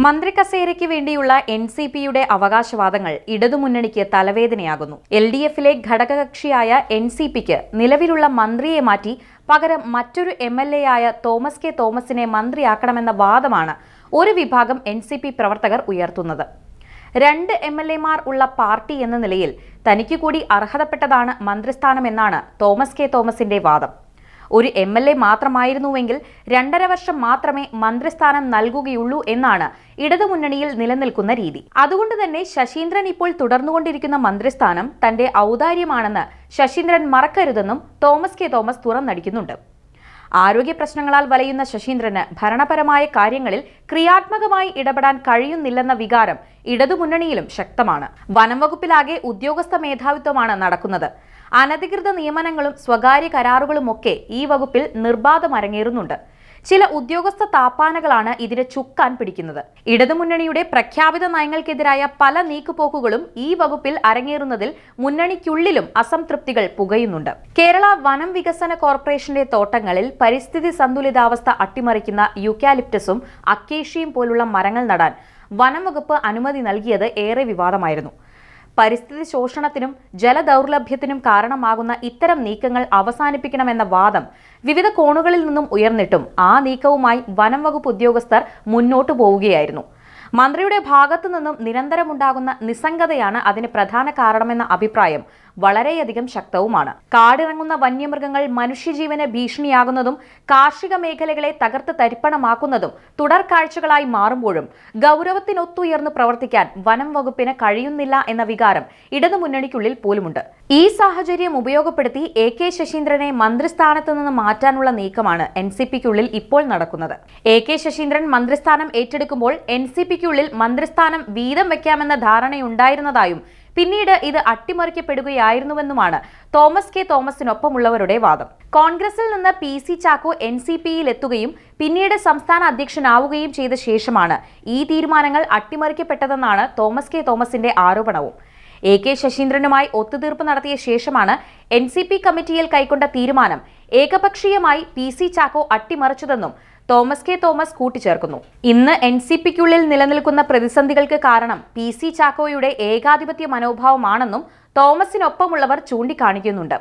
മന്ത്രി കസേരയ്ക്ക് വേണ്ടിയുള്ള N C പിയുടെ അവകാശവാദങ്ങൾ ഇടതുമുന്നണിക്ക് തലവേദനയാകുന്നു. എൽ ഡി എഫിലെ ഘടകകക്ഷിയായ എൻ സി പിക്ക് നിലവിലുള്ള മന്ത്രിയെ മാറ്റി പകരം മറ്റൊരു എം എൽ എ ആയ തോമസ് കെ തോമസിനെ മന്ത്രിയാക്കണമെന്ന വാദമാണ് ഒരു വിഭാഗം എൻ സി പി പ്രവർത്തകർ ഉയർത്തുന്നത്. രണ്ട് എം എൽ എമാർ ഉള്ള പാർട്ടി എന്ന നിലയിൽ തനിക്ക് കൂടി അർഹതപ്പെട്ടതാണ് മന്ത്രിസ്ഥാനമെന്നാണ് തോമസ് കെ തോമസിന്റെ വാദം. ഒരു എം എൽ എ മാത്രമായിരുന്നുവെങ്കിൽ രണ്ടര വർഷം മാത്രമേ മന്ത്രിസ്ഥാനം നൽകുകയുള്ളൂ എന്നാണ് ഇടതുമുന്നണിയിൽ നിലനിൽക്കുന്ന രീതി. അതുകൊണ്ട് തന്നെ ശശീന്ദ്രൻ ഇപ്പോൾ തുടർന്നുകൊണ്ടിരിക്കുന്ന മന്ത്രിസ്ഥാനം തന്റെ ഔദാര്യമാണെന്ന് ശശീന്ദ്രൻ മറക്കരുതെന്നും തോമസ് കെ തോമസ് തുറന്നടിക്കുന്നുണ്ട്. ആരോഗ്യ പ്രശ്നങ്ങളാൽ വലയുന്ന ശശീന്ദ്രന് ഭരണപരമായ കാര്യങ്ങളിൽ ക്രിയാത്മകമായി ഇടപെടാൻ കഴിയുന്നില്ലെന്ന വികാരം ഇടതുമുന്നണിയിലും ശക്തമാണ്. വനംവകുപ്പിലാകെ ഉദ്യോഗസ്ഥ മേധാവിത്വമാണ് നടക്കുന്നത്. അനധികൃത നിയമനങ്ങളും സ്വകാര്യ കരാറുകളുമൊക്കെ ഈ വകുപ്പിൽ നിർബാധം അരങ്ങേറുന്നുണ്ട് ചില ഉദ്യോഗസ്ഥ താപ്പാനകളാണ് ഇതിനെ ചുക്കാൻ പിടിക്കുന്നത്. ഇടതുമുന്നണിയുടെ പ്രഖ്യാപിത നയങ്ങൾക്കെതിരായ പല നീക്കുപോക്കുകളും ഈ വകുപ്പിൽ അരങ്ങേറുന്നതിൽ മുന്നണിക്കുള്ളിലും അസംതൃപ്തികൾ പുകയുന്നുണ്ട്. കേരള വനം വികസന കോർപ്പറേഷന്റെ തോട്ടങ്ങളിൽ പരിസ്ഥിതി സന്തുലിതാവസ്ഥ അട്ടിമറിക്കുന്ന യുക്കാലിപ്റ്റസും അക്കേഷ്യയും പോലുള്ള മരങ്ങൾ നടാൻ വനം വകുപ്പ് അനുമതി നൽകിയത് ഏറെ വിവാദമായിരുന്നു. പരിസ്ഥിതി ശോഷണത്തിനും ജലദൗർലഭ്യത്തിനും കാരണമാകുന്ന ഇത്തരം നീക്കങ്ങൾ അവസാനിപ്പിക്കണമെന്ന വാദം വിവിധ കോണുകളിൽ നിന്നും ഉയർന്നിട്ടും ആ നീക്കവുമായി വനം വകുപ്പ് ഉദ്യോഗസ്ഥർ മുന്നോട്ടു പോവുകയായിരുന്നു. മന്ത്രിയുടെ ഭാഗത്തു നിന്നും നിരന്തരമുണ്ടാകുന്ന നിസ്സംഗതയാണ് അതിന് പ്രധാന കാരണമെന്ന അഭിപ്രായം വളരെയധികം ശക്തവുമാണ്. കാടിറങ്ങുന്ന വന്യമൃഗങ്ങൾ മനുഷ്യജീവന് ഭീഷണിയാകുന്നതും കാർഷിക മേഖലകളെ തകർത്ത് തരിപ്പണമാക്കുന്നതും തുടർ കാഴ്ചകളായി മാറുമ്പോഴും ഗൗരവത്തിനൊത്തുയർന്ന് പ്രവർത്തിക്കാൻ വനം വകുപ്പിന് കഴിയുന്നില്ല എന്ന വികാരം ഇടതുമുന്നണിക്കുള്ളിൽ പോലുമുണ്ട്. ഈ സാഹചര്യം ഉപയോഗപ്പെടുത്തി എ കെ ശശീന്ദ്രനെ മന്ത്രിസ്ഥാനത്ത് നിന്ന് മാറ്റാനുള്ള നീക്കമാണ് എൻ സി പിക്കുള്ളിൽ ഇപ്പോൾ നടക്കുന്നത്. എ കെ ശശീന്ദ്രൻ മന്ത്രിസ്ഥാനം ഏറ്റെടുക്കുമ്പോൾ എൻ സി പിക്കുള്ളിൽ മന്ത്രിസ്ഥാനം വീതം വയ്ക്കാമെന്ന ധാരണയുണ്ടായിരുന്നതായും പിന്നീട് ഇത് അട്ടിമറിക്കപ്പെടുകയായിരുന്നുവെന്നുമാണ് തോമസ് കെ തോമസിനൊപ്പമുള്ളവരുടെ വാദം. കോൺഗ്രസിൽ നിന്ന് P C Chacko N C പിയിൽ എത്തുകയും പിന്നീട് സംസ്ഥാന അധ്യക്ഷനാവുകയും ചെയ്ത ശേഷമാണ് ഈ തീരുമാനങ്ങൾ അട്ടിമറിക്കപ്പെട്ടതെന്നാണ് തോമസ് കെ തോമസിന്റെ ആരോപണവും. എ കെ ശശീന്ദ്രനുമായി ഒത്തുതീർപ്പ് നടത്തിയ ശേഷമാണ് എൻ സി പി കമ്മിറ്റിയിൽ കൈക്കൊണ്ട തീരുമാനം ഏകപക്ഷീയമായി പി സി ചാക്കോ അട്ടിമറിച്ചതെന്നും തോമസ് കെ തോമസ് കൂട്ടിച്ചേർക്കുന്നു. ഇന്ന് എൻ സി പിക്കുള്ളിൽ നിലനിൽക്കുന്ന പ്രതിസന്ധികൾക്ക് കാരണം പി സി ചാക്കോയുടെ ഏകാധിപത്യ മനോഭാവമാണെന്നും തോമസിനൊപ്പമുള്ളവർ ചൂണ്ടിക്കാണിക്കുന്നുണ്ട്.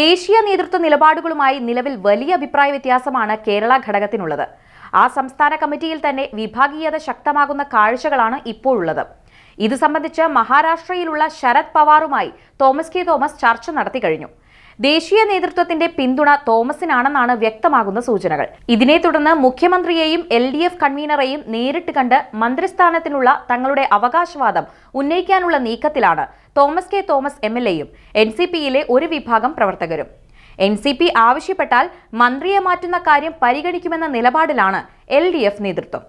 ദേശീയ നേതൃത്വ നിലപാടുകളുമായി നിലവിൽ വലിയ അഭിപ്രായ വ്യത്യാസമാണ് കേരള ഘടകത്തിനുള്ളത്. ആ സംസ്ഥാന കമ്മിറ്റിയിൽ തന്നെ വിഭാഗീയത ശക്തമാകുന്ന കാഴ്ചകളാണ് ഇപ്പോഴുള്ളത്. ഇത് സംബന്ധിച്ച് മഹാരാഷ്ട്രയിലുള്ള ശരത് പവാറുമായി തോമസ് കെ തോമസ് ചർച്ച നടത്തി കഴിഞ്ഞു. ദേശീയ നേതൃത്വത്തിന്റെ പിന്തുണ തോമസിനാണെന്നാണ് വ്യക്തമാകുന്ന സൂചനകൾ. ഇതിനെ തുടർന്ന് മുഖ്യമന്ത്രിയെയും എൽ ഡി എഫ് കൺവീനറെയും നേരിട്ട് കണ്ട് മന്ത്രിസ്ഥാനത്തിനുള്ള തങ്ങളുടെ അവകാശവാദം ഉന്നയിക്കാനുള്ള നീക്കത്തിലാണ് Thomas K Thomas M L എയും എൻ സി പിയിലെ ഒരു വിഭാഗം പ്രവർത്തകരും. എൻ സി പി ആവശ്യപ്പെട്ടാൽ മന്ത്രിയെ മാറ്റുന്ന കാര്യം പരിഗണിക്കുമെന്ന നിലപാടിലാണ് എൽ ഡി എഫ് നേതൃത്വം.